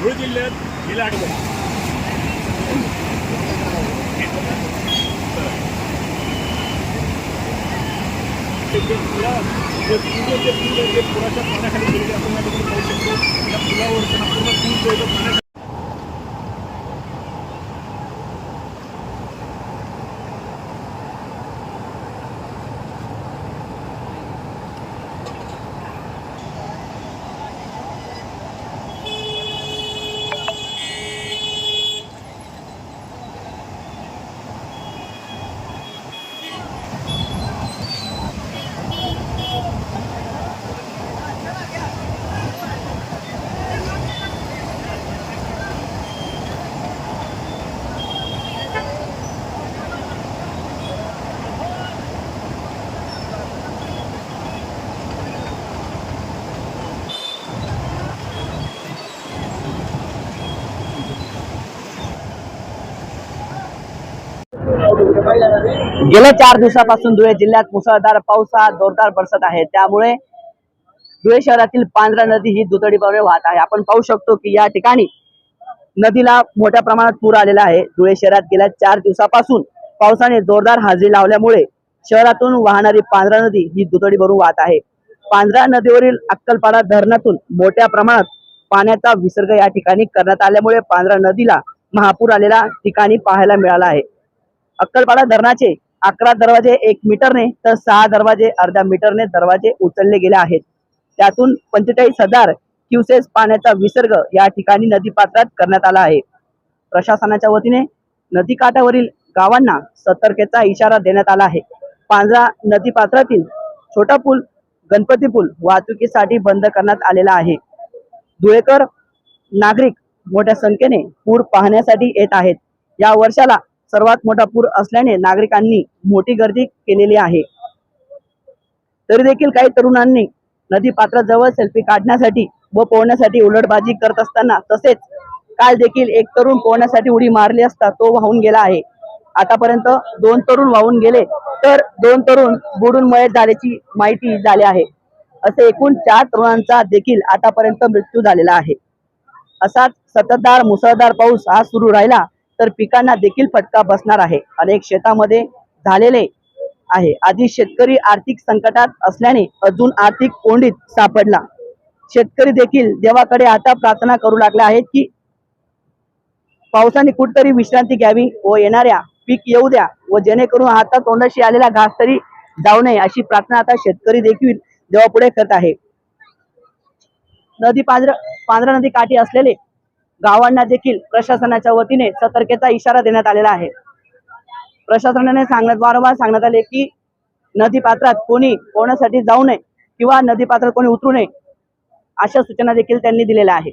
धुळे जिल्ह्यात गेल्या आठवड्यात. पुराच्या पाण्याखाली गेलेले आपण या ठिकाणी पाहू शकतो. या पुलावर पूर्ण पूल पाण्याखाली गेल्या चार दिवसापासून धुळे जिल्ह्यात मुसळधार पाऊस हा जोरदार बरसत आहे. त्यामुळे धुळे शहरातील पांढरा नदी ही दुतडीपणे वाहत आहे. आपण पाहू शकतो की या ठिकाणी नदीला मोठ्या प्रमाणात पूर आलेला आहे. धुळे शहरात गेल्या चार दिवसापासून पावसाने जोरदार हजेरी लावल्यामुळे शहरातून वाहणारी पांढरा नदी ही दुतडी भरून वाहत आहे. पांढरा नदीवरील अक्कलपाडा धरणातून मोठ्या प्रमाणात पाण्याचा विसर्ग या ठिकाणी करण्यात आल्यामुळे पांढरा नदीला महापूर आलेला ठिकाणी पाहायला मिळाला आहे. अक्कलपाडा धरणाचे अकरा दरवाजे एक मीटरने तर सहा दरवाजे अर्ध्या मीटरने दरवाजे उचलले गेले आहेत. त्यातून पंचेचाळीस हजार क्युसेस पाण्याचा विसर्ग या ठिकाणी नदीपात्रात करण्यात आला आहे. प्रशासनाच्या वतीने नदीकाठावरील गावांना सतर्कतेचा इशारा देण्यात आला आहे. पांजरा नदीपात्रातील छोटा पूल गणपती पूल वाहतुकीसाठी बंद करण्यात आलेला आहे. धुळेकर नागरिक मोठ्या संख्येने पूर पाहण्यासाठी येत आहेत. या वर्षाला सर्वात मोठा पूर असल्याने नागरिकांनी मोठी गर्दी केलेली आहे. तरी देखील काही तरुणांनी नदी पात्राजवळ सेल्फी काढण्यासाठी व पोहण्यासाठी उलटबाजी करत असताना तसेच काल देखील एक तरुण पोहण्यासाठी उडी मारली असता तो वाहून गेला आहे. आतापर्यंत दोन तरुण वाहून गेले तर दोन तरुण बुडून मयत झाल्याची माहिती झाली आहे. असे एकूण चार तरुणांचा देखील आतापर्यंत मृत्यू झालेला आहे. असाच सततधार मुसळधार पाऊस हा सुरू राहिला. तर पिकांना देखील फटका बसणार आहे. अनेक शेतामध्ये झालेले आहे. आधी शेतकरी आर्थिक संकटात असल्याने अजून आर्थिक कोंडीत सापडला. शेतकरी देखील देवाकडे आता प्रार्थना करू लागले आहेत की पावसाने कुठतरी विश्रांती घ्यावी व येणाऱ्या पीक येऊ द्या व जेणेकरून आता तोंडाशी आलेला घास तरी जाऊ नये अशी प्रार्थना आता शेतकरी देखील देवापुढे करत आहे. नदी पांढर पांढरा नदी काठी असलेले गावांना देखील प्रशासनाच्या वतीने सतर्कतेचा इशारा देण्यात आलेला आहे. प्रशासनाने सांगण्यात वारंवार सांगण्यात आले की नदी पात्रात कोणी पोहण्यासाठी जाऊ नये किंवा नदी पात्रात कोणी उतरू नये अशा सूचना देखील त्यांनी दिलेल्या आहेत.